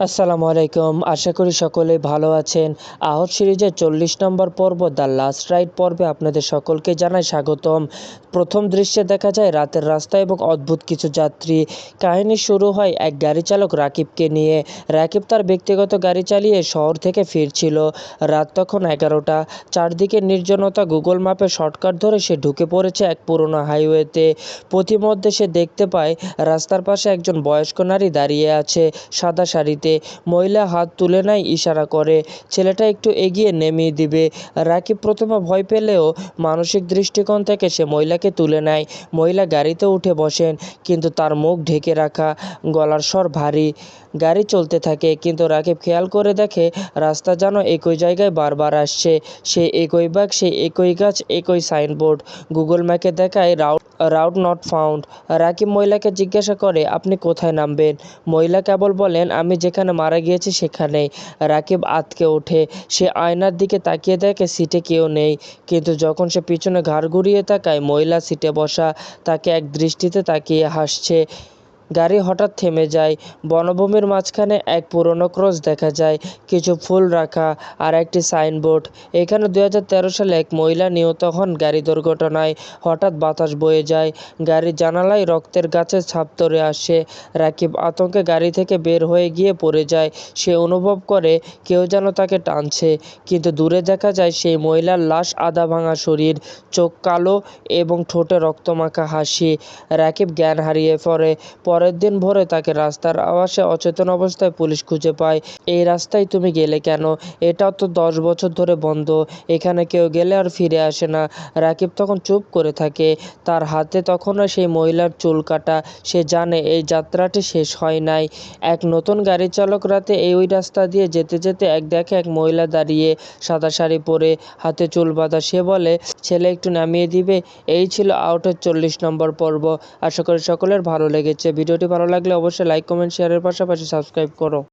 আসসালামু আলাইকুম। আশা করি সকলে ভালো আছেন। আহত সিরিজের চল্লিশ নম্বর পর্ব, দ্য লাস্ট রাইড পর্বে আপনাদের সকলকে জানাই স্বাগতম। প্রথম দৃশ্যে দেখা যায় রাতের রাস্তা এবং অদ্ভুত কিছু যাত্রী। কাহিনী শুরু হয় এক গাড়ি চালক রাকিবকে নিয়ে। রাকিব তার ব্যক্তিগত গাড়ি চালিয়ে শহর থেকে ফিরছিল। রাত তখন এগারোটা। চারদিকে নির্জনতা গুগল ম্যাপে শর্টকাট ধরে সে ঢুকে পড়েছে এক পুরনো হাইওয়েতে। পথিমধ্যে সে দেখতে পায়, রাস্তার পাশে একজন বয়স্ক নারী দাঁড়িয়ে আছে সাদা শাড়িতে মহিলা হাত তুলে নেয় ইশারা করে। ছেলেটা একটু এগিয়ে নেমিয়ে দিবে। রাকিব প্রথমে ভয় পেলেও মানসিক দৃষ্টিকোণ থেকে সে মহিলাকে তুলে নেয়। মহিলা গাড়িতে উঠে বসেন, কিন্তু তার মুখ ঢেকে রাখা, গলার স্বর ভারী। গাড়ি চলতে থাকে, কিন্তু রাকিব খেয়াল করে দেখে রাস্তা যেন একই জায়গায় বারবার আসছে। সে একই বাঘ, সে একই গাছ, একই সাইনবোর্ড। গুগল ম্যাপে দেখায়, route route not found. Rakib মহিলাকে জিজ্ঞাসা করে, আপনি কোথায় নামবেন? মহিলা কেবল বলেন, আমি যেখানে মারা গিয়েছি সেখানেই রাকিব আতকে ওঠে। সে আয়নার দিকে তাকিয়ে দেখে সিটে কেউ নেই, কিন্তু যখন সে পিছনে ঘাড় ঘুরিয়ে তাকায়, মহিলা সিটে বসা, তাকে এক দৃষ্টিতে তাকিয়ে হাসছে। গাড়ি হঠাৎ থেমে যায়। বনভূমির মাঝখানে এক পুরনো ক্রস দেখা যায়, কিছু ফুল রাখা আর একটি সাইনবোর্ড। এখানে দু হাজার তেরো সালে এক মহিলা নিহত হন গাড়ি দুর্ঘটনায়। হঠাৎ বাতাস বয়ে যায় গাড়ির জানালায় রক্তের গাছের ছাপ ধরে আসে। রাকিব আতঙ্কে গাড়ি থেকে বের হয়ে গিয়ে পড়ে যায়। সে অনুভব করে, কেউ যেন তাকে টানছে। কিন্তু দূরে দেখা যায় সেই মহিলার লাশ আধা ভাঙা শরীর, চোখ কালো এবং ঠোঁটে রক্তমাখা হাসি। রাকিব জ্ঞান হারিয়ে পড়ে। পরের দিন ভোরে তাকে রাস্তার আওয়াজে অচেতন অবস্থায় পুলিশ খুঁজে পায়। এই রাস্তায় তুমি গেলে কেন? এটাও তো দশ বছর ধরে বন্ধ। এখানে কেউ গেলে আর ফিরে আসে না। রাকিব তখন চুপ করে থাকে। তার হাতে তখনও সেই মহিলার চুল কাটা। সে জানে এই যাত্রাটি শেষ হয় নাই। এক নতুন গাড়ি চালক রাতে এই ওই রাস্তা দিয়ে যেতে যেতে এক দেখে এক মহিলা দাঁড়িয়ে সাদা শাড়ি পরে হাতে চুল বাঁধা। সে বলে, ছেলে, একটু নামিয়ে দিবে? এই ছিল আউটের চল্লিশ নম্বর পর্ব। আশা করি সকলের ভালো লেগেছে। ভিডিওটি ভালো লাগলে অবশ্যই লাইক কমেন্ট শেয়ারের পাশাপাশি সাবস্ক্রাইব করো।